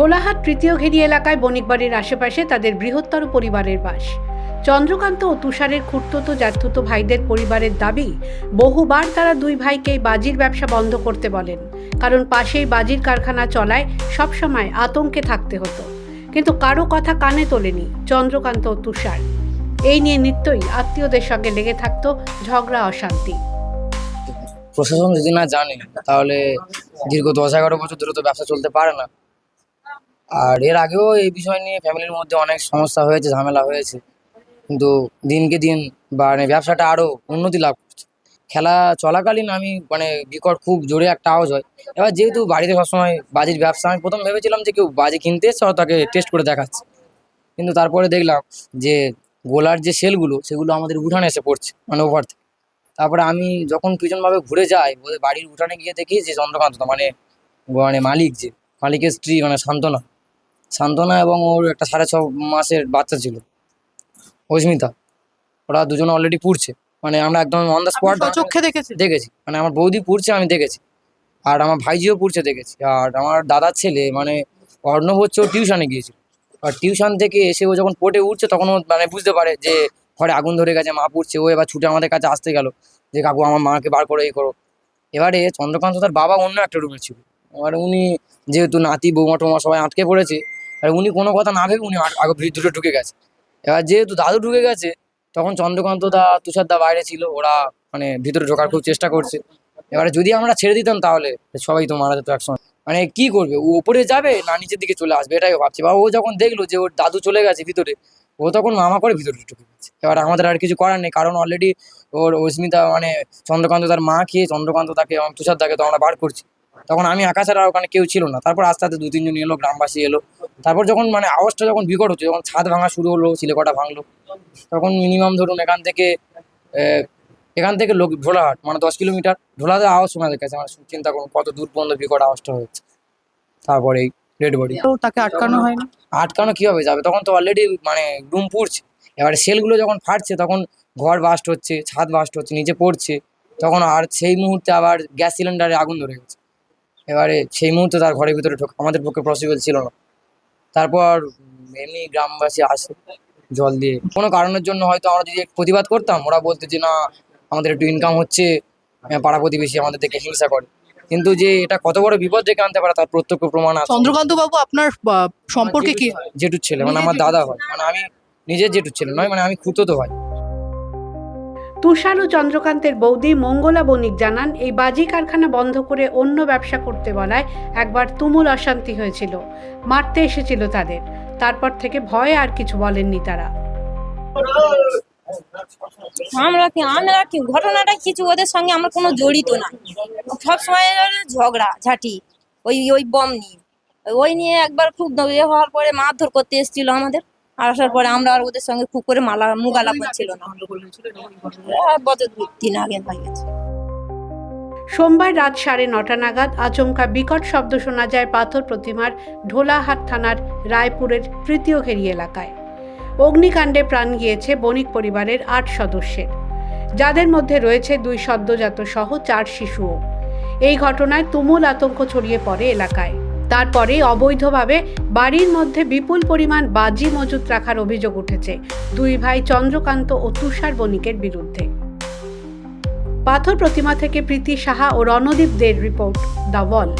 ঢোলাহাট তৃতীয় ঘেরি এলাকায় বণিকবাড়ির আশেপাশে তাদের বৃহত্তর পরিবারের বাস। চন্দ্রকান্ত ও তুষারের খুঁড়তুতো জ্যাঠতুতো ভাইদের পরিবারের দাবি, বহুবার তারা দুই ভাইকে বাজির ব্যবসা বন্ধ করতে বলেন, কারণ পাশেই বাজির কারখানা চলায় সবসময় আতঙ্কে থাকতে হতো। কিন্তু কারও কথা কানে তোলেনি চন্দ্রকান্ত ও তুষার। এই নিয়ে নিত্যই আত্মীয়দের সঙ্গে লেগে থাকতো ঝগড়া, অশান্তি। প্রশাসন যদি না জানে, তাহলে দীর্ঘ দশ এগারো বছর ধরে তো ব্যবসা চলতে পারে না। আর এর আগেও এই বিষয় নিয়ে ফ্যামিলির মধ্যে অনেক সমস্যা হয়েছে, ঝামেলা হয়েছে। কিন্তু দিনকে দিন মানে ব্যবসাটা আরও উন্নতি লাভ করছে। খেলা চলাকালীন আমি মানে বিকট খুব জোরে একটা আওয়াজ হয়। এবার যেহেতু বাড়িতে সবসময় বাজির ব্যবসা, আমি প্রথম ভেবেছিলাম যে কেউ বাজি কিনতে এসছে তাকে টেস্ট করে দেখাচ্ছে। কিন্তু তারপরে দেখলাম যে গোলার যে সেলগুলো, সেগুলো আমাদের উঠানে এসে পড়ছে মানে ওভার থেকে। তারপরে আমি যখন পিছনভাবে ঘুরে যাই, ওদের বাড়ির উঠানে গিয়ে দেখি যে চন্দ্রকান্ত মানে মানে মালিক যে, মালিকের স্ত্রী মানে শান্তনা শান্তনা এবং ওর একটা সাড়ে ছ মাসের বাচ্চা ছিল অস্মিতা। ওরা দুজনে অলরেডি পুড়ছে। মানে আমরা একদম অন দ্য স্পট চোখে দেখেছে দেখেছি। মানে আমার বৌদি পুড়ছে আমি দেখেছি। আর আমার ভাইজিও পুড়ছে দেখেছি। আর আমার দাদার ছেলে মানে অর্ণব হচ্ছে ও টিউশনে গিয়েছিল। আর টিউশন থেকে এসে ও যখন পোটে উঠছে তখন ও মানে বুঝতে পারে যে ঘরে আগুন ধরে গেছে মা পুড়ছে। ও এবার ছুটে আমাদের কাছে আসতে গেল যে কাকু আমার মাকে বার করে এই করো। এবারে চন্দ্রকান্ত তার বাবা অন্য একটা রুমে ছিল। এবারে উনি যেহেতু নাতি বৌমা টোমা সবাই আটকে পড়েছে আর উনি কোনো কথা না ভেবে উনি আগে ভিতরে ঢুকে গেছে। এবার যেহেতু দাদু ঢুকে গেছে, তখন চন্দ্রকান্ত দা, তুষার দা বাইরে ছিল, ওরা মানে ভিতরে ঢোকার খুব চেষ্টা করছে। এবারে যদি আমরা ছেড়ে দিতাম তাহলে সবাই তো মারা যেত একসঙ্গে। মানে কি করবে? ও উপরে যাবে না নিচের দিকে চলে আসবে? এটাই ভাবছে। বা ও যখন দেখল যে ওর দাদু চলে গেছে ভিতরে, ও তখন মামা করে ভিতরে ঢুকে গেছে। এবার আমাদের আর কিছু করার নেই, কারণ অলরেডি ওর অস্মিতা মানে চন্দ্রকান্ত তার মা খেয়ে চন্দ্রকান্ত তাকে তুষার দাকে তো আমরা বার করছি। তখন আমি একা ছাড়া ওখানে কেউ ছিল না। তারপর আস্তে আস্তে দু তিনজন এলো গ্রামবাসী এলো। তারপর যখন মানে আওয়াজটা যখন বিকট হচ্ছে যখন ছাদ ভাঙা শুরু হলো চিলেকটা ভাঙলো তখন মিনিমাম ধরুন এখান থেকে এখান থেকে লোক ঢোলাহাট মানে দশ কিলোমিটার। ঢোলাতে আওয়াজ শোনা গেছে মানে চিন্তা করুন কত দূর পর্যন্ত বিকট আওয়াজটা হচ্ছে তারপরে এই ডেড বডি তাকে আটকানো হয়নি? আটকানো কীভাবে যাবে? তখন তো অলরেডি মানে রুম পুড়ছে। এবারে সেলগুলো যখন ফাটছে তখন ঘর বাস্ট হচ্ছে ছাদ বাস্ট হচ্ছে নিচে পড়ছে। তখন আর সেই মুহূর্তে আবার গ্যাস সিলিন্ডারে আগুন ধরে গেছে। এবারে সেই মুহূর্তে তার ঘরের ভিতরে ঢোকা আমাদের পক্ষে পসিবল ছিল না। তারপর এমনি গ্রামবাসী আসে জল দিয়ে। কোনো কারণের জন্য হয়তো আমরা যদি প্রতিবাদ করতাম ওরা বলতো যে না আমাদের একটু ইনকাম হচ্ছে পাড়া প্রতিবেশী আমাদের থেকে হিংসা করে। কিন্তু যে এটা কত বড় বিপদ ডেকে আনতে পারে তার প্রত্যক্ষ প্রমাণ আছে। চন্দ্রকান্ত বাবু আপনার সম্পর্কে কি? জেঠুর ছেলে মানে আমার দাদা হয়। মানে আমি নিজের জেঠুর ছেলে নয় মানে আমি খুঁতো তো হয়। তুষার চন্দ্রকান্তের বৌদি মঙ্গলা বণিক জানান, এই বাজি কারখানা বন্ধ করে অন্য ব্যবসা করতে বলায় একবার তুমুল অশান্তি হয়েছিল। মারতে এসেছিল তাদের। তারপর থেকে ভয়ে আর কিছু বলেননি তারা। আমরা কি আমরা কি, ঘটনাটা কিছু ওদের সঙ্গে আমরা কোনো জড়িত না। সবসময় ঝগড়া, ঝাঁটি, ওই ওই বম নিয়ে। ওই নিয়ে একবার খুব ইয়ে হওয়ার পরে মারধর করতে এসেছিল আমাদের। আর আসার পরে আমরা আর ওদের সঙ্গে খুব করে মালা মুগালা করছিল না। বছর দুই তিন আগে হয়ে গেছে। সোমবার রাত সাড়ে নটা নাগাদ আচমকা বিকট শব্দ শোনা যায় পাথর প্রতিমার ঢোলাহাট থানার রায়পুরের তৃতীয় ঘেরি এলাকায়। অগ্নিকাণ্ডে প্রাণ গিয়েছে বণিক পরিবারের আট সদস্যের। যাদের মধ্যে রয়েছে দুই সদ্যজাত সহ চার শিশুও। এই ঘটনায় তুমুল আতঙ্ক ছড়িয়ে পড়ে এলাকায়। তারপরে অবৈধভাবে বাড়ির মধ্যে বিপুল পরিমাণ বাজি মজুত রাখার অভিযোগ উঠেছে। দুই ভাই চন্দ্রকান্ত ও তুষার বণিকের বিরুদ্ধে। পাথর প্রতিমা থেকে প্রীতি সাহা ও রণদীপ দের রিপোর্ট দ্য ওয়াল।